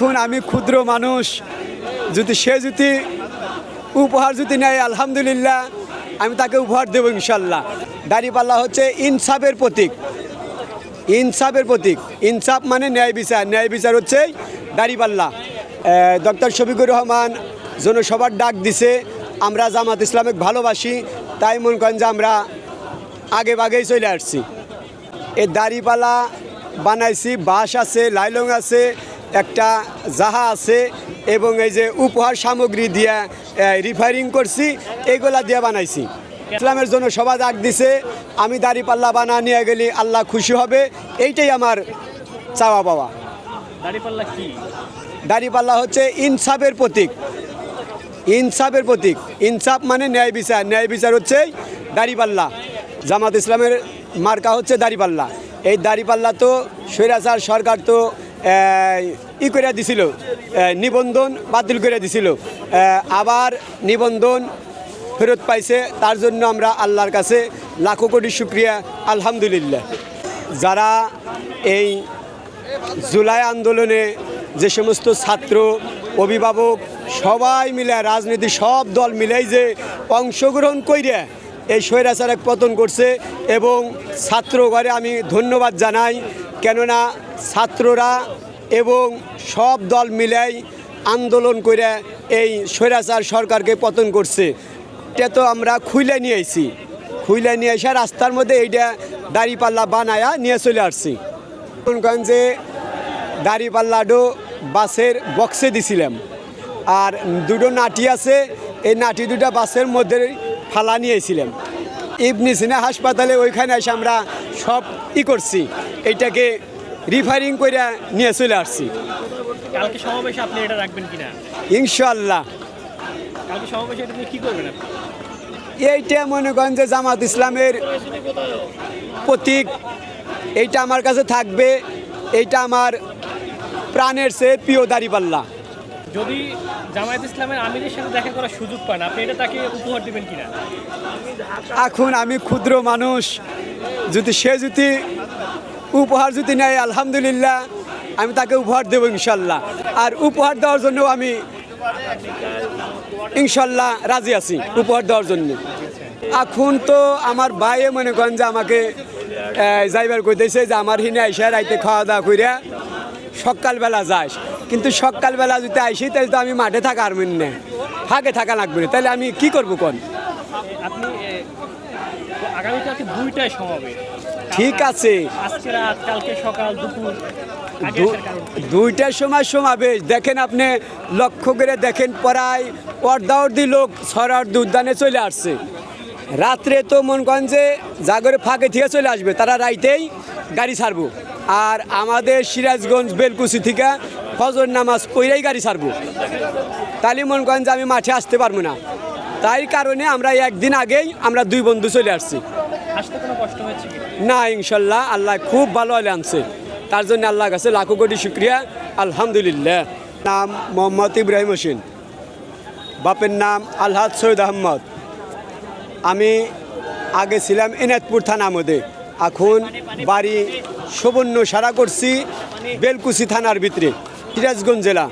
এখন আমি ক্ষুদ্র মানুষ। যদি সে যদি উপহার যদি নেয়, আলহামদুলিল্লাহ, আমি তাকে উপহার দেবো ইনশাল্লাহ। দাঁড়িপাল্লা হচ্ছে ইনসাফের প্রতীক। ইনসাফের প্রতীক। ইনসাফ মানে ন্যায় বিচার। ন্যায় বিচার হচ্ছে দাঁড়িপাল্লা ডক্টর শফিকুর রহমান জনসভার ডাক দিছে, আমরা জামাত ইসলামিক ভালোবাসি, তাই মনে করেন যে আমরা আগে বাগেই চলে আসছি। এ দাঁড়িপাল্লা বানাইছি, বাঁশ আছে লাইলং আছে একটা জাহা আছে এবং এই যে উপহার সামগ্রী দিয়ে রিফায়ারিং করছি এইগুলা দিয়ে বানাইছি। ইসলামের জন্য সবাই ডাক দিছে আমি দাড়িপাল্লা বানা নিয়ে গেলে আল্লাহ খুশি হবে এইটাই আমার চাওয়া পাওয়া। দাড়িপাল্লা কি? দাড়িপাল্লা হচ্ছে ইনসাফের প্রতীক। ইনসাফের প্রতীক। ইনসাফ মানে ন্যায় বিচার। ন্যায় বিচার হচ্ছে দাড়িপাল্লা জামাত ইসলামের মার্কা হচ্ছে দাড়িপাল্লা এই দাড়িপাল্লা তো স্বৈরাচার সরকার তো ই করে দিছিল নিবন্ধন বাতিল করে দিছিল। আবার নিবন্ধন ফেরত পাইছে, তার জন্য আমরা আল্লাহর কাছে লাখো কোটি শুক্রিয়া, আলহামদুলিল্লাহ। যারা এই জুলাই আন্দোলনে যে সমস্ত ছাত্র, অভিভাবক, সবাই মিলে, রাজনীতি সব দল মিলেই যে অংশগ্রহণ কইরে এই স্বৈরাচার এক পতন করছে এবং ছাত্রগণে আমি ধন্যবাদ জানাই। কেননা ছাত্ররা এবং সব দল মিলাই আন্দোলন করে এই স্বৈরাচার সরকারকে পতন করছে। এটা তো আমরা খুইলে নিয়ে আইছি। খুইলে নিয়ে এসে রাস্তার মধ্যে এইটা দাড়িপাল্লা বানায়া নিয়ে চলে আসছি। যে দাড়িপাল্লাডো বাসের বক্সে দিছিলাম। আর দুটো নাটি আছে, এই নাটি দুটা বাসের মধ্যে ফালা নিয়েছিলাম ইবনি সিনা হাসপাতালে ওইখানে এসে আমরা সব ই করছি এইটাকে রিফারিং করে নিয়ে চলে আসছি। কালকে সমাবেশে আপনি এটা রাখবেন কিনা? ইনশাল্লাহ কালকে সমাবেশে এটা কি করবেন আপনি? এইটা মনে করেন যে জামাত ইসলামের প্রতীক এইটা আমার কাছে থাকবে এইটা আমার প্রাণের চেয়ে প্রিয় দাড়িপাল্লা যদি জামায়াত ইসলামের আমিরের সাথে দেখা করার সুযোগ পান, আপনি এটা তাকে উপহার দিবেন কিনা? এখন আমি ক্ষুদ্র মানুষ। যদি সে যদি উপহার যদি নেয়, আলহামদুলিল্লাহ, আমি তাকে উপহার দেবো ইনশাল্লাহ। আর উপহার দেওয়ার জন্য আমি ইনশাল্লাহ রাজি আছি, উপহার দেওয়ার জন্য। এখন তো আমার ভাইয়ে মনে করেন যে আমাকে যাইবার কইতেছে যে আমার হিনে আইসা রাইতে খাওয়া দাওয়া কইরা সকালবেলা যাস। কিন্তু সকালবেলা যদি আইসি তাহলে তো আমি মাঠে থাকা আর মিন না ফাঁকে থাকা লাগবে না। তাহলে আমি কি করব কোন? আপনি আগামীকালকে দুইটায় সমাবেশ। ঠিক আছে। আজকে রাত কালকে সকাল দুপুর? দুইটার সময় সমাবেশ। দেখেন আপনি লক্ষ্য করে দেখেন প্রায় অর্ধা অর্ধি লোক সরার্ধ উদ্যানে চলে আসছে। রাত্রে তো মন করেন যে জাগরে ফাঁকে থেকে চলে আসবে। তারা রাইতেই গাড়ি ছাড়বো। আর আমাদের সিরাজগঞ্জ বেলকুচি থেকে ফজর নামাজ পইরাই গাড়ি ছাড়বো। তাহলে মন করেন যে আমি মাঠে আসতে পারব না। তাই কারণে আমরা একদিন আগেই আমরা দুই বন্ধু চলে আসছি। না ইনশাল্লাহ আল্লাহ খুব ভালো হলে আনছে। তার জন্য আল্লাহ কাছে লাখো কোটি শুক্রিয়া। আলহামদুলিল্লাহ। নাম মোহাম্মদ ইব্রাহিম হোসেন। বাপের নাম আলহাদ সৈয়দ আহমদ। আমি আগে ছিলাম এনায়তপুর থানা মধ্যে এখন বাড়ি সুবর্ণ সারা করছি বেলকুচি থানার ভিতরে সিরাজগঞ্জ জেলা।